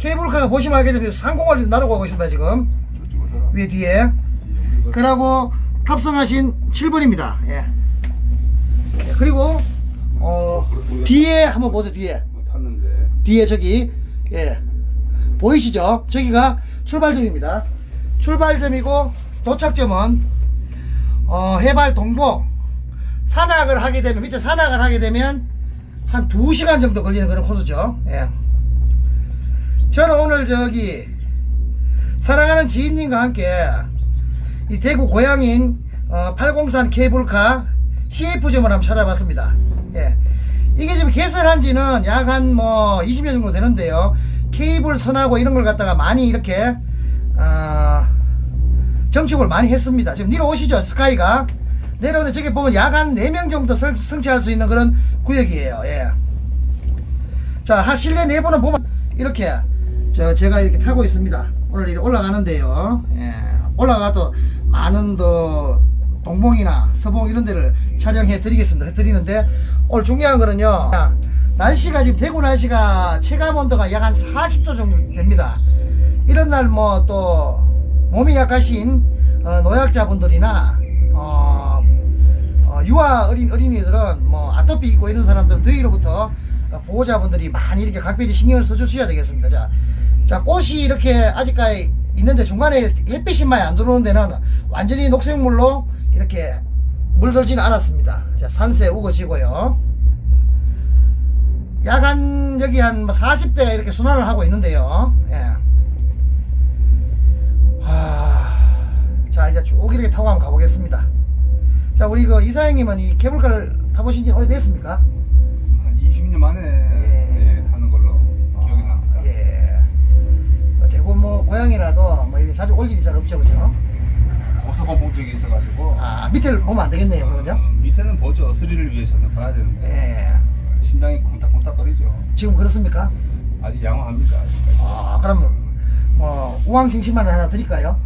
케이블카가 보시면 알게 되면 상공을 지금 나르고 가고 있습니다 지금. 위에 뒤에 그러고 탑승하신 7번입니다 예. 예, 그리고 어 뒤에 한번 보세요 뒤에. 뒤에 저기 예 보이시죠? 저기가 출발점입니다. 출발점이고 도착점은 어, 해발 동봉 산악을 하게 되면 밑에 산악을 하게 되면 한 2시간 정도 걸리는 그런 코스죠. 예. 저는 오늘 저기 사랑하는 지인님과 함께 이 대구 고향인 어, 팔공산 케이블카 CF점을 한번 찾아봤습니다. 예. 이게 지금 개설한 지는 약 한 뭐 20년 정도 되는데요. 케이블 선하고 이런 걸 갖다가 많이 이렇게 어, 정축을 많이 했습니다. 지금 내려오시죠 스카이가 내려오는데 저기 보면 약 한 4명 정도 설- 승차할 수 있는 그런 구역이에요. 예. 자, 한 실내 내부는 보면 이렇게 저 제가 이렇게 타고 있습니다. 오늘 이렇게 올라가는데요. 예. 올라가도 많은 더 동봉이나 서봉 이런 데를 촬영해 드리겠습니다. 해 드리는데 오늘 중요한 거는요. 날씨가 지금 대구 날씨가 체감 온도가 약 한 40도 정도 됩니다. 이런 날 뭐 또 몸이 약하신 어, 노약자분들이나 어, 어, 유아 어린 어린이들은 뭐 아토피 있고 이런 사람들은 더위로부터 어, 보호자분들이 많이 이렇게 각별히 신경을 써주셔야 되겠습니다. 자, 자 꽃이 이렇게 아직까지 있는데 중간에 햇빛이 많이 안 들어오는 데는 완전히 녹색물로 이렇게 물들지는 않았습니다. 자, 산세 우거지고요. 야간 여기 한 40대가 이렇게 순환을 하고 있는데요. 예. 하... 자 이제 쭉 이렇게 타고 한번 가보겠습니다. 자 우리 그 이사장님은 이 케이블카를 타보신 지 오래됐습니까? 한 20년 만에 예, 타는 걸로 기억이 납니다. 예. 뭐 대구 뭐 고향이라도 뭐 이렇게 자주 올 일이 잘 없죠, 그죠? 고소공포 쪽이 있어가지고 아 밑을 보면 안 되겠네요, 그죠? 어, 밑에는 보죠. 스릴을 위해서는 봐야 되는데 예. 심장이 쿵딱쿵딱거리죠. 지금 그렇습니까? 아직 양호합니다. 아직까지. 아 그러면 뭐 우왕중심만을 하나 드릴까요?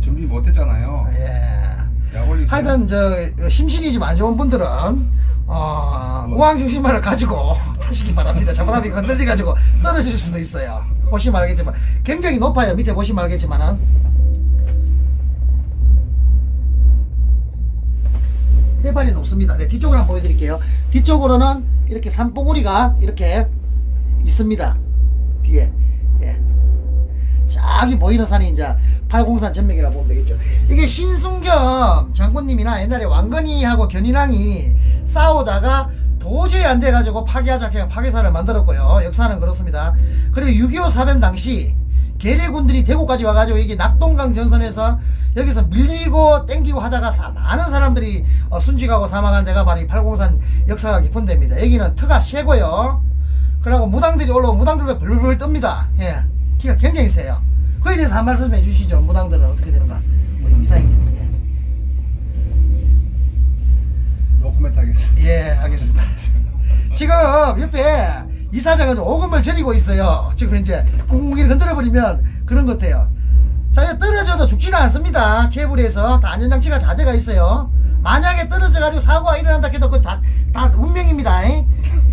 준비 못했잖아요. 예. 약 올리세요. 하여튼 저 심신이 좀 안 좋은 분들은 어, 우왕중심만을 가지고 타시기 바랍니다. 잘못하면 흔들리 가지고 떨어질 수도 있어요. 보시면 알겠지만 굉장히 높아요. 밑에 보시면 알겠지만은 해발이 높습니다. 네, 뒤쪽으로 한번 보여드릴게요. 뒤쪽으로는 이렇게 산봉우리가 이렇게 있습니다. 뒤에. 예. 저기 보이는 산이 이제 팔공산 전맥이라고 보면 되겠죠. 이게 신순겸 장군님이나 옛날에 왕건이하고 견인왕이 싸우다가 도저히 안 돼가지고 파괴하자 그냥 파괴사를 만들었고요. 역사는 그렇습니다. 그리고 6.25 사변 당시 계례군들이 대구까지 와가지고 이게 낙동강 전선에서 여기서 밀리고 땡기고 하다가 사- 많은 사람들이 어, 순직하고 사망한 데가 바로 이 팔공산 역사가 깊은 데입니다. 여기는 터가 세고요. 그리고 무당들이 올라오고 무당들도 불불 뜹니다. 예. 기가 굉장히 세요. 그에 대해서 한 말씀 해 주시죠. 무당들은 어떻게 되는가. 우리 이사님. 노코멘트 하겠습니다. 예, 예 알겠습니다. 지금 옆에 이사장은 오금을 저리고 있어요. 지금 이제 꽁꽁이를 흔들어버리면 그런 것 같아요. 자, 떨어져도 죽지는 않습니다. 케이블에서 다 안전장치가 다 돼가 있어요. 만약에 떨어져가지고 사고가 일어난다 해도 그 다, 다 운명입니다. 잉?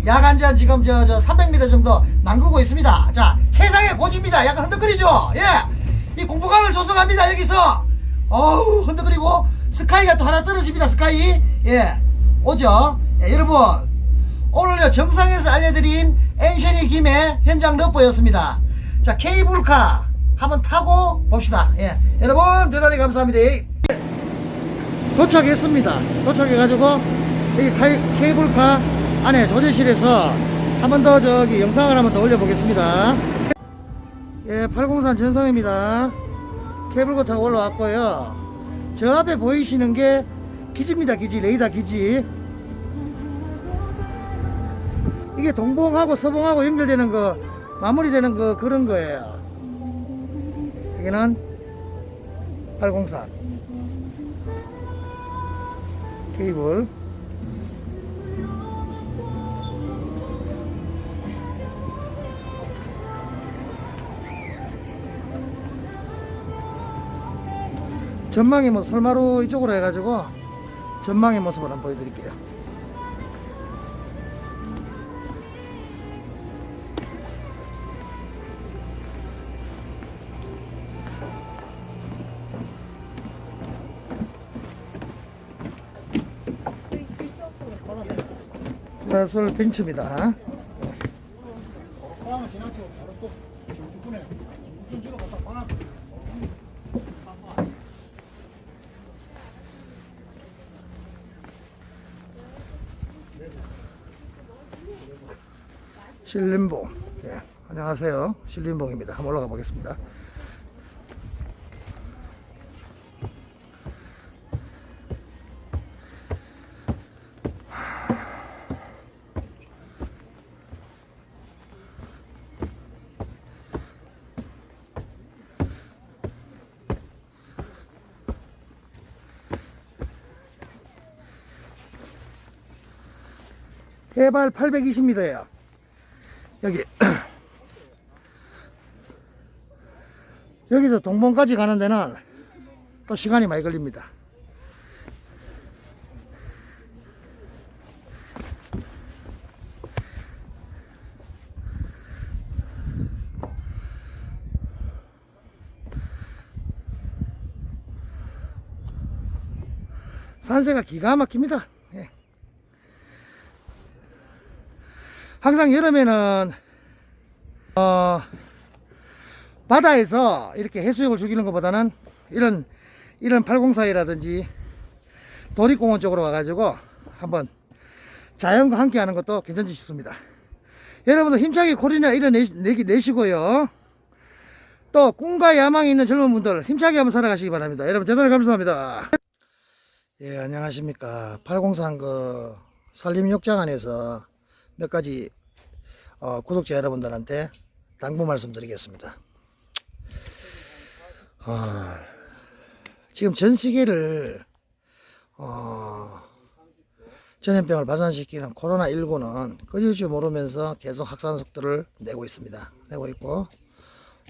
야간 제한 지금 저, 저 300m 정도 남구고 있습니다. 자, 세상의 고지입니다. 약간 흔들거리죠? 예! 이 공포감을 조성합니다. 여기서! 어우, 흔들거리고 스카이가 또 하나 떨어집니다. 스카이. 예. 오죠? 예, 여러분. 오늘요 정상에서 알려드린 엔셔니 김의 현장 럭보였습니다. 자 케이블카 한번 타고 봅시다. 예, 여러분 대단히 감사합니다. 예. 도착했습니다. 도착해가지고 여기 카이- 케이블카 안에 조제실에서 한 번 더 저기 영상을 한번 더 올려보겠습니다. 예, 803 전성입니다. 케이블카 타고 올라왔고요. 저 앞에 보이시는 게 기지입니다. 기지 레이더 기지. 이게 동봉하고 서봉하고 연결되는 거 마무리되는 거 그런 거예요. 여기는 803 케이블 전망의 모습 설마루 이쪽으로 해가지고 전망의 모습을 한번 보여드릴게요. 파라솔 벤츠입니다. 신림봉. 예, 안녕하세요. 신림봉입니다. 한번 올라가 보겠습니다. 해발 820m예요. 여기 여기서 동봉까지 가는 데는 또 시간이 많이 걸립니다. 산세가 기가 막힙니다. 예. 항상 여름에는 어, 바다에서 이렇게 해수욕을 즐기는 것보다는 이런 이런 팔공사이라든지 도립공원 쪽으로 와가지고 한번 자연과 함께 하는 것도 괜찮지 싶습니다. 여러분도 힘차게 코리나 이런 내시, 내기 내시고요. 또 꿈과 야망이 있는 젊은 분들 힘차게 한번 살아가시기 바랍니다. 여러분 대단히 감사합니다. 예 안녕하십니까 803그 산림욕장 안에서 몇 가지 어, 구독자 여러분들한테 당부 말씀드리겠습니다. 어, 지금 전 세계를 어, 전염병을 발산시키는 코로나19는 꺼질 줄 모르면서 계속 확산 속도를 내고 있습니다. 내고 있고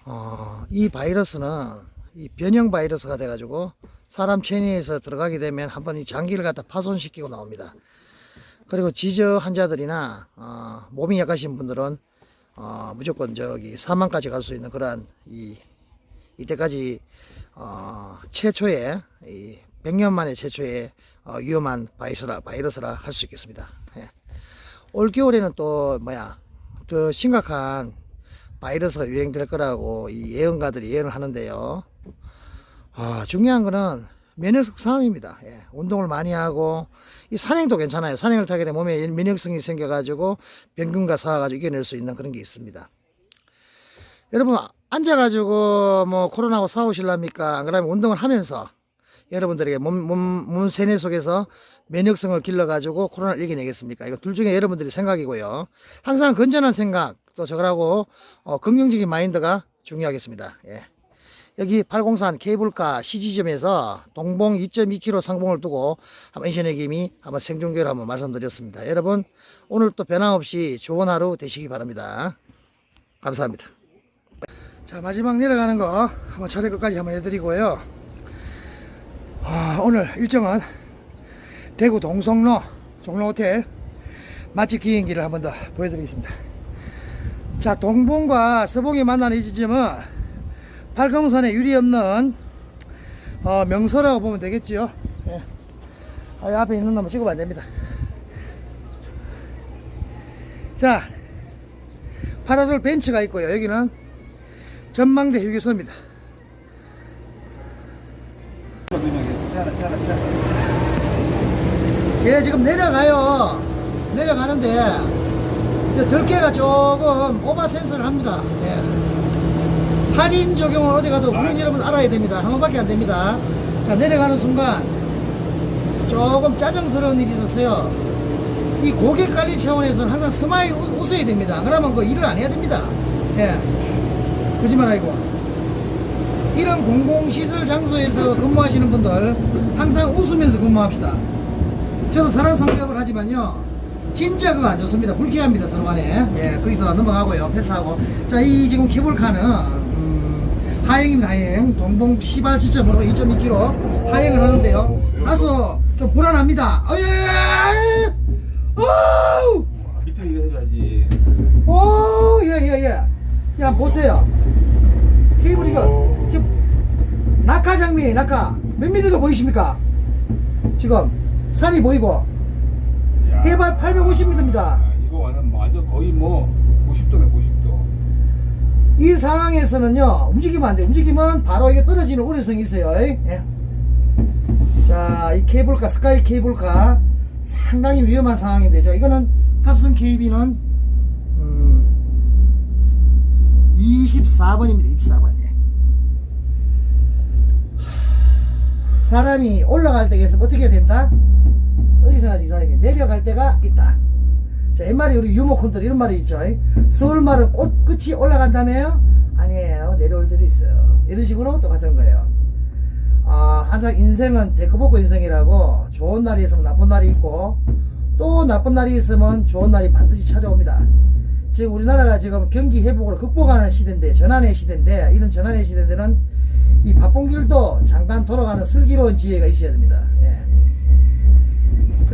어, 이 바이러스는 이 변형 바이러스가 돼가지고 사람 체내에서 들어가게 되면 한번 이 장기를 갖다 파손시키고 나옵니다. 그리고 지저 환자들이나 어, 몸이 약하신 분들은 어, 무조건 저기 사망까지 갈 수 있는 그러한 이 이때까지 어, 최초의 이 100년 만에 최초의 어, 위험한 바이러스라 바이러스라 할 수 있겠습니다. 예. 올 겨울에는 또 뭐야 더 심각한 바이러스가 유행될 거라고 이 예언가들이 예언을 하는데요. 아, 중요한 거는 면역력 싸움입니다. 예, 운동을 많이 하고 이 산행도 괜찮아요. 산행을 타게 되면 몸에 면역성이 생겨가지고 병균과 싸워가지고 이겨낼 수 있는 그런 게 있습니다. 여러분 앉아가지고 뭐 코로나하고 싸우실랍니까? 안 그러면 운동을 하면서 여러분들에게 몸, 몸, 몸 세뇌 속에서 면역성을 길러가지고 코로나를 이겨내겠습니까? 이거 둘 중에 여러분들이 생각이고요. 항상 건전한 생각, 또 저거라고 어, 긍정적인 마인드가 중요하겠습니다. 예. 여기 803 케이블카 CG점에서 동봉 2.2km 상봉을 두고 한번 인천의 김이 한번 생중계를 한번 말씀드렸습니다. 여러분 오늘 또 변함없이 좋은 하루 되시기 바랍니다. 감사합니다. 자 마지막 내려가는 거 한번 차례 끝까지 한번 해드리고요. 아, 오늘 일정은 대구 동성로 종로호텔 맛집 비행기를 한번 더 보여드리겠습니다. 자 동봉과 서봉이 만나는 이 지점은 팔강산에 유리 없는 어, 명소라고 보면 되겠지요. 예. 아, 이 앞에 있는 놈은 찍으면 안 됩니다. 자, 파라솔 벤츠가 있고요. 여기는 전망대 휴게소입니다. 예, 지금 내려가요. 내려가는데 이 들깨가 조금 오바 센서를 합니다. 예. 할인 적용을 어디 가도 국민 여러분 알아야 됩니다. 한 번밖에 안 됩니다. 자, 내려가는 순간 조금 짜증스러운 일이 있었어요. 이 고객 관리 차원에서는 항상 스마일 웃- 웃어야 됩니다. 그러면 그 일을 안 해야 됩니다. 예. 거짓말 아니고. 이런 공공시설 장소에서 근무하시는 분들 항상 웃으면서 근무합시다. 저도 사랑 상대업을 하지만요. 진짜 그거 안 좋습니다. 불쾌합니다. 서로 간에. 예, 거기서 넘어가고요. 패스하고. 자, 이 지금 케이블카는, 음, 하행입니다. 하행. 동봉 시발 시점으로 2.2km 하행을 하는데요. 다소 좀 불안합니다. 어, 예! 오! 밑에 이거 해줘야지. 오, 예, 예, 예. 야, 보세요. 케이블 이거, 지금, 낙하 장미, 낙하. 몇 미터로 보이십니까? 지금, 산이 보이고. 야. 해발 850m입니다. 아, 이거 완전 완전 거의 뭐 90도네 90도. 이 상황에서는요 움직이면 안 돼. 움직이면 바로 이게 떨어지는 우려성이 있어요. 예. 자, 이 케이블카 스카이 케이블카 상당히 위험한 상황인데 저 이거는 탑승 KB는 음, 24번입니다. 24번. 예. 사람이 올라갈 때에서 어떻게 된다? 어떻게 생각하지 이 사람이 내려갈 때가 있다. 자, 옛말에 우리 유머 콘트 이런 말이 있죠. 서울말은 꽃 끝이 올라간다며요? 아니에요. 내려올 때도 있어요. 이런 식으로 똑같은 거예요. 아, 항상 인생은 데크복고 인생이라고 좋은 날이 있으면 나쁜 날이 있고 또 나쁜 날이 있으면 좋은 날이 반드시 찾아옵니다. 지금 우리나라가 지금 경기 회복을 극복하는 시대인데 전환의 시대인데 이런 전환의 시대들은 이 바쁜 길도 잠깐 돌아가는 슬기로운 지혜가 있어야 됩니다.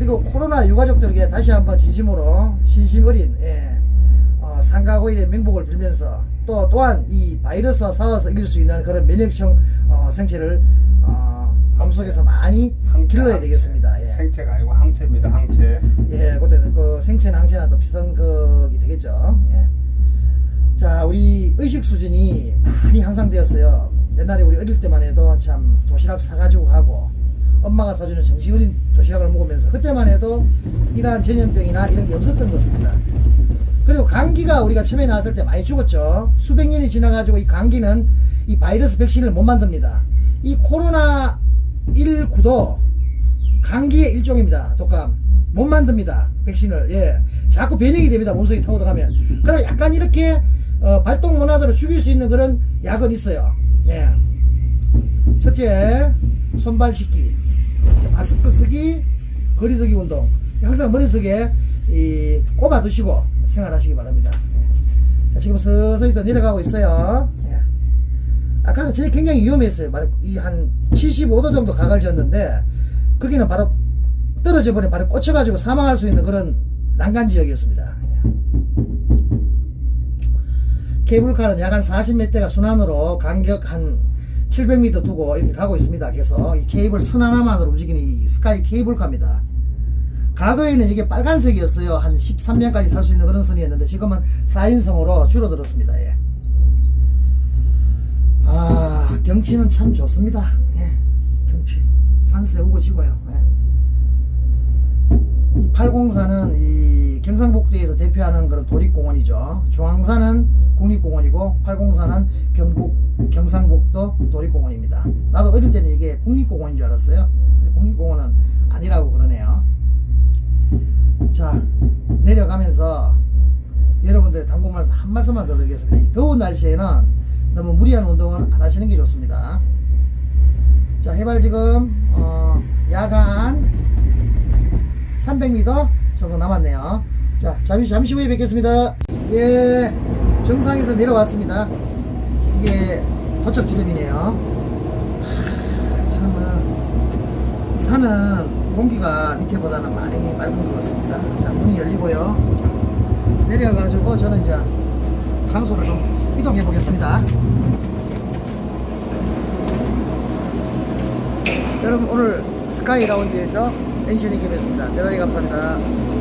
예. 그리고 코로나 유가족들에게 다시 한번 진심으로 신심 어린 예, 어, 상가고일의 명복을 빌면서 또 또한 이 바이러스와 싸워서 이길 수 있는 그런 면역형 어, 생체를 어, 몸속에서 많이 길러야 되겠습니다. 예. 생체가 아니고 항체입니다. 항체. 예, 그때는 그 생체나 항체나 또 비슷한 거기 되겠죠. 예. 자, 우리 의식 수준이 많이 향상되었어요. 옛날에 우리 어릴 때만 해도 참 도시락 사가지고 가고 엄마가 사주는 정신어린 도시락을 먹으면서 그때만 해도 이러한 전염병이나 이런 게 없었던 것입니다. 그리고 감기가 우리가 처음에 나왔을 때 많이 죽었죠. 수백 년이 지나가지고 이 감기는 이 바이러스 백신을 못 만듭니다. 이 코로나 19도 감기의 일종입니다. 독감. 못 만듭니다. 백신을. 예. 자꾸 변형이 됩니다. 몸속에 타고 들어가면. 그럼 약간 이렇게 어, 발동 모나드로 죽일 수 있는 그런 약은 있어요. 예. 첫째, 손발 씻기. 자, 마스크 쓰기, 거리두기 운동. 항상 머릿속에 이 꼽아 두시고 생활하시기 바랍니다. 자, 지금 서서히 또 내려가고 있어요. 예. 아까는 제일 굉장히 위험했어요. 이한 75도 정도 졌는데 거기는 바로 떨어져 버린 바로 꽂혀가지고 사망할 수 있는 그런 난간 지역이었습니다. 예. 케이블카는 약 한 40m가 순환으로 간격 한 700m 두고 이렇게 가고 있습니다. 그래서 이 케이블 선 하나만으로 움직이는 이 스카이 케이블카입니다. 과거에는 이게 빨간색이었어요. 한 13년까지 탈 수 있는 그런 선이었는데 지금은 4인승으로 줄어들었습니다. 예. 아, 경치는 참 좋습니다. 예, 경치. 산 세 우고 지고요. 예. 이 팔공산은 이 경상북도에서 대표하는 그런 도립공원이죠. 중앙산은 국립공원이고 팔공산은 경북 경상북도 도립공원입니다. 나도 어릴 때는 이게 국립공원인 줄 알았어요. 국립공원은 아니라고 그러네요. 자 내려가면서 여러분들 당부 말씀 한 말씀만 더 드리겠습니다. 이 더운 날씨에는 너무 무리한 운동은 안 하시는 게 좋습니다. 자 해발 지금 어, 야간 300m 정도 남았네요. 자 잠시 잠시 후에 뵙겠습니다. 예 정상에서 내려왔습니다. 이게 도착 지점이네요. 하, 참은 산은 공기가 밑에보다는 많이 맑은 것 같습니다. 자, 문이 열리고요. 자, 내려가지고 저는 이제 장소를 좀 이동해 보겠습니다. 여러분, 오늘 스카이 라운지에서 엔시니 김이었습니다. 대단히 감사합니다.